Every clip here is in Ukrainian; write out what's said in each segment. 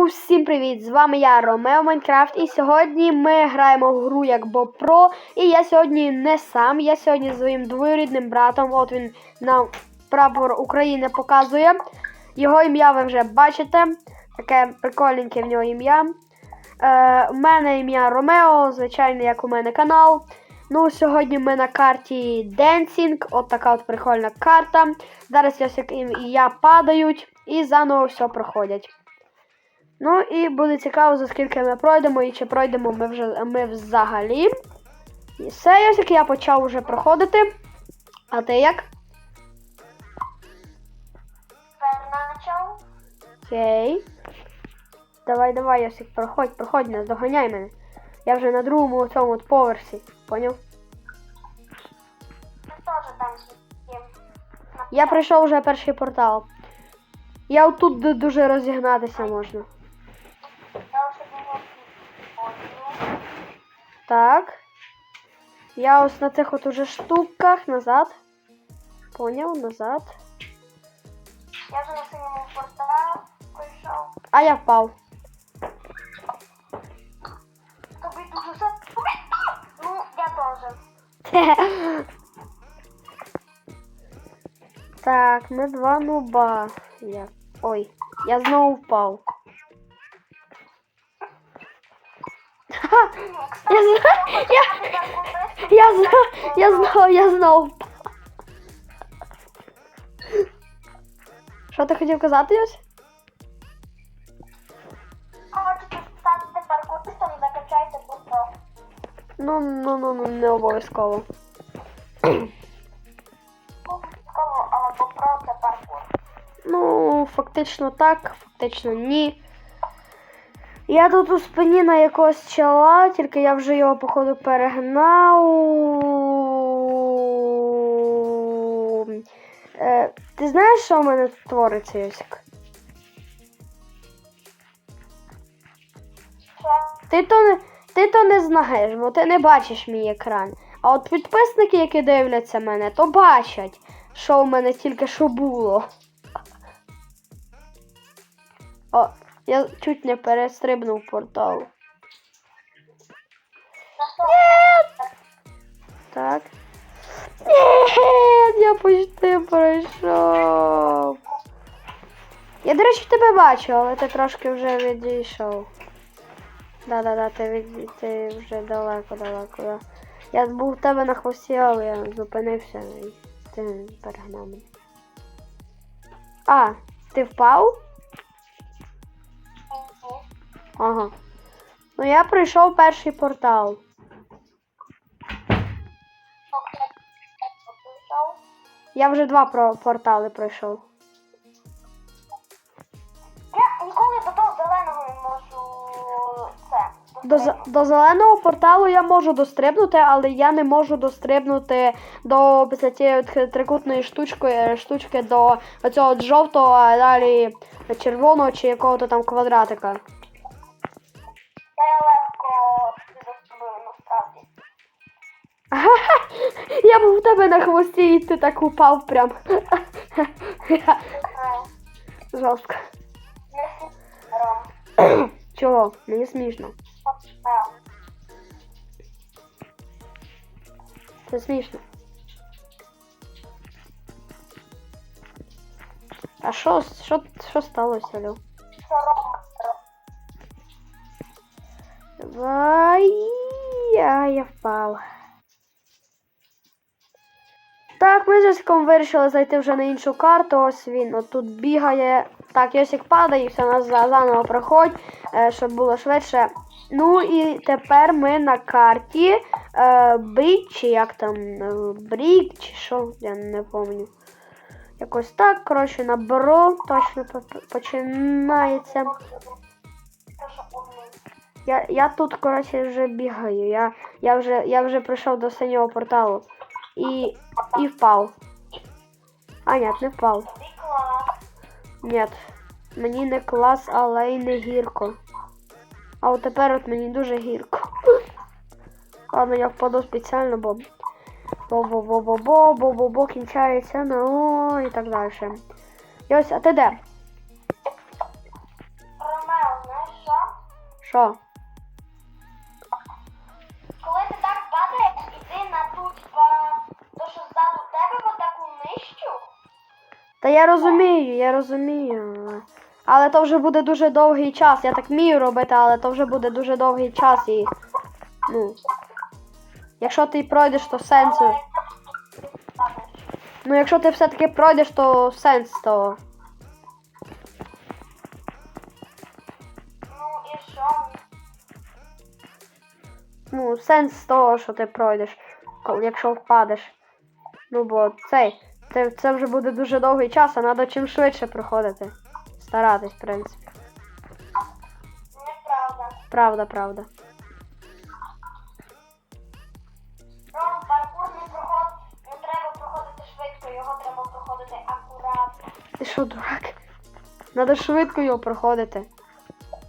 Йоу, всім привіт! З вами я, Ромео Майнкрафт, і сьогодні ми граємо в гру як Бопро. І я сьогодні не сам, я сьогодні з своїм двоюрідним братом. От він нам прапор України показує. Його ім'я ви вже бачите. Таке прикольненьке в нього ім'я. Е, у мене ім'я Ромео, звичайно, як у мене канал. Ну, сьогодні ми на карті Dancing, от така от прикольна карта. Зараз Йосик і я падають і заново все проходять. Ну і буде цікаво, за скільки ми пройдемо і чи пройдемо ми вже ми взагалі. І все, Йосик, я почав вже проходити. А ти як? Окей. Давай, давай, Йосик, проходь, проходь нас, доганяй мене. Я вже на другому цьому от поверсі. Поняв? Я прийшов вже перший портал. Я отут дуже розігнатися можна. Так. Я ось на цих от уже штуках назад. Поняв, назад. Я вже на синьому портал прийшов. А я впав. Тобі дуже все. Ну, я теж. Так, ми два нуба. Я... Ой, я знову впав. Я я, я, я знову, я впав. Що ти хотів казати, Йось? Хочете стати паркуристом, закачайте пупо. Ну, ну, ну, ну, не обов'язково. Ну, фактично так, фактично ні. Я тут у спині на якогось чола, тільки я вже його, походу, перегнав. Е, ти знаєш, що в мене тут твориться, Йосик? Ти то не, ти то не знаєш, бо ти не бачиш мій екран. А от підписники, які дивляться мене, то бачать, що в мене тільки що було. Я чуть не перестрибнув портал. Так. Ні, я почти пройшов. Я, до речі, тебе бачу, але ти трошки вже відійшов. Да-да-да, ти, від... ти вже далеко-далеко. Я... я був в тебе на хвості, але я зупинився і ти перегнав мене. А, ти впав? Ага. Ну я пройшов перший портал. Я вже два про портали пройшов. Я ніколи до того зеленого не можу це. До, з- до зеленого порталу я можу дострибнути, але я не можу дострибнути до після цієї трикутної штучки, штучки до оцього от жовтого, а далі червоного чи якого-то там квадратика. Я був в тебе на хвості і ти так упав прям. Знаю. Жорстко. Не всі Ром. Чого? Мені смішно. Знаю. Це смішно. А що, що, що сталося, Лю? Що Ром? Давай. А, я впав. Так, ми з Йосиком вирішили зайти вже на іншу карту. Ось він отут бігає. Так, Йосик падає все нас заново проходь, е, щоб було швидше. Ну і тепер ми на карті е, Брік, чи як там е, Брік, чи що, я не пам'ятаю. Якось так, коротше, на бро точно починається. Я, я тут, коротше, вже бігаю. Я, я, вже, я вже прийшов до синього порталу. І, і впав. А, ні, не впав. Ні. Мені не клас, але й не гірко. А от тепер от мені дуже гірко. Ладно, я впаду спеціально, бо. Бо-бо-бо-бо-бо, бо-бо-бо кінчається о і так далі. І ось, а ти де? Ромео, не Що? Коли Та я розумію, я розумію. але- то вже буде дуже довгий час. Я так вмію робити, але то вже буде дуже довгий час і. Ну. Якщо ти пройдеш, то сенсу. Ну, якщо ти все-таки пройдеш, то сенс того. Ну і? Ну, сенс того, що ти пройдеш, якщо впадеш. Ну, бо цей. Це, це вже буде дуже довгий час, а треба чим швидше проходити. Старатись, в принципі. Неправда. Правда, правда. Не треба проходити швидко, його треба проходити акуратно. Ти що, дурак? Треба швидко його проходити.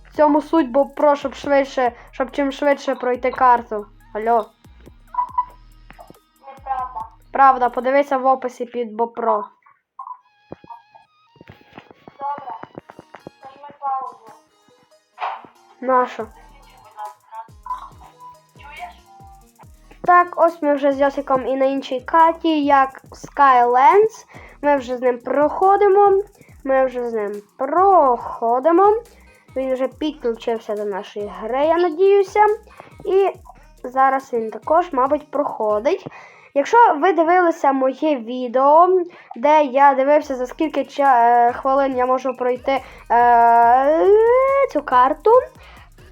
В цьому суть, бо про, щоб швидше, щоб чим швидше пройти карту. Алло. Правда, подивися в описі під Бопро. Добре. Паузу. Чуєш? Так, ось ми вже з Йосиком і на іншій карті, як Skylands. Ми вже з ним проходимо. Ми вже з ним проходимо. Він вже підключився до нашої гри, я надіюся. І зараз він також, мабуть, проходить. Якщо ви дивилися моє відео, де я дивився, за скільки е, хвилин я можу пройти е- цю карту,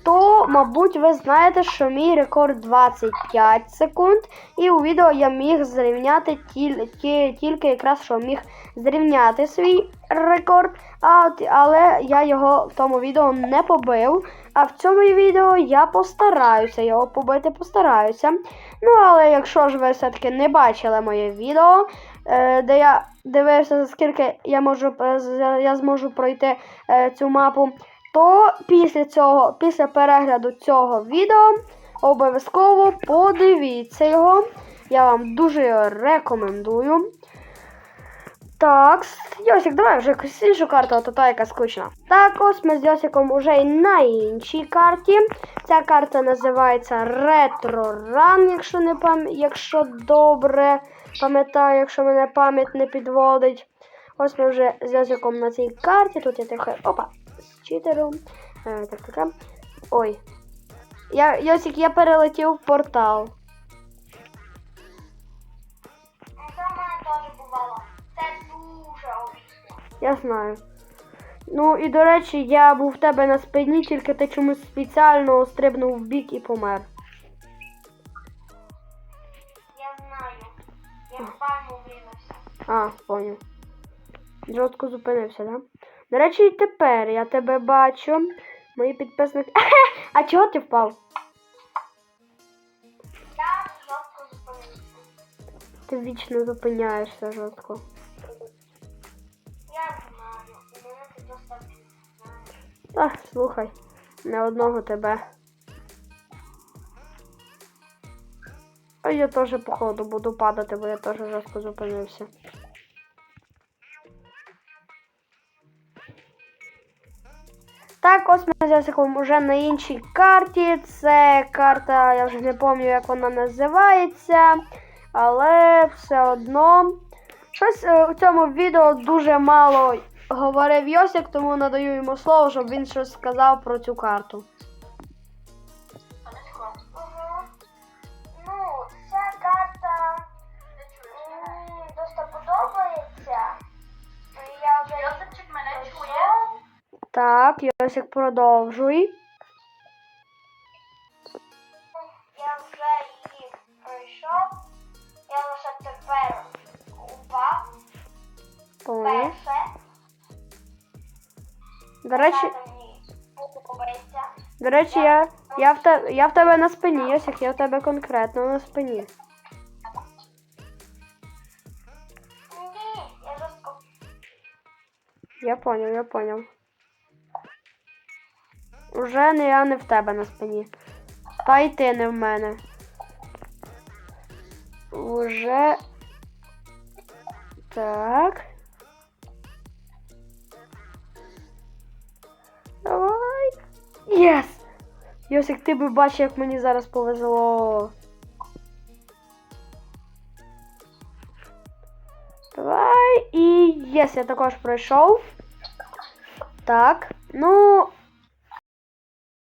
то, мабуть, ви знаєте, що мій рекорд 25 секунд. І у відео я міг зрівняти тіль, ті- тільки якраз що міг зрівняти свій рекорд, а, але я його в тому відео не побив. А в цьому відео я постараюся його побити, постараюся. Ну, але якщо ж ви все-таки не бачили моє відео, е, де я дивився, скільки я можу е, я зможу пройти е, цю мапу, то після цього, після перегляду цього відео, обов'язково подивіться його. Я вам дуже рекомендую. Так, Йосик, давай вже якусь іншу карту, а то та яка скучна. Так, ось ми з Йосиком уже і на іншій карті. Ця карта називається Retro Run, якщо не пам... якщо добре пам'ятаю, якщо мене пам'ять не підводить. Ось ми вже з Йосиком на цій карті. Тут я трохи. Опа! З читером. Е, так, так. Ой. Я, Йосик, я перелетів в портал. Я знаю. Ну і до речі, я був в тебе на спині, тільки ти чомусь спеціально стрибнув в бік і помер. Я знаю. Я в пальму врізався. А, поняв. Жорстко зупинився, да? До речі, і тепер я тебе бачу. Мої підписники. А чого ти впав? Я жорстко зупинився. Ти вічно зупиняєшся жорстко. Та, слухай, не одного тебе. А я теж, походу, буду падати, бо я теж жорстко зупинився. Так, ось ми з Ясиком уже на іншій карті. Це карта, я вже не пам'ятаю, як вона називається. Але все одно. Щось е, у цьому відео дуже мало говорив Йосик, тому надаю йому слово, щоб він щось сказав про цю карту. Угу. Ну, ця карта мені подобається. Я вже Йосипчик мене чує. Так, Йосик, продовжуй. Я вже її пройшов. Я лише тепер упав. Перше. До речі, до речі, я, я, в те, я в тебе на спині, Йосик, я в тебе конкретно на спині. Я поняв, я поняв. Уже не я не в тебе на спині. Та й ти не в мене. Уже. Так. Єс! Йосик, ти би бачив, як мені зараз повезло. Давай. І єс, я також пройшов. Так. Ну,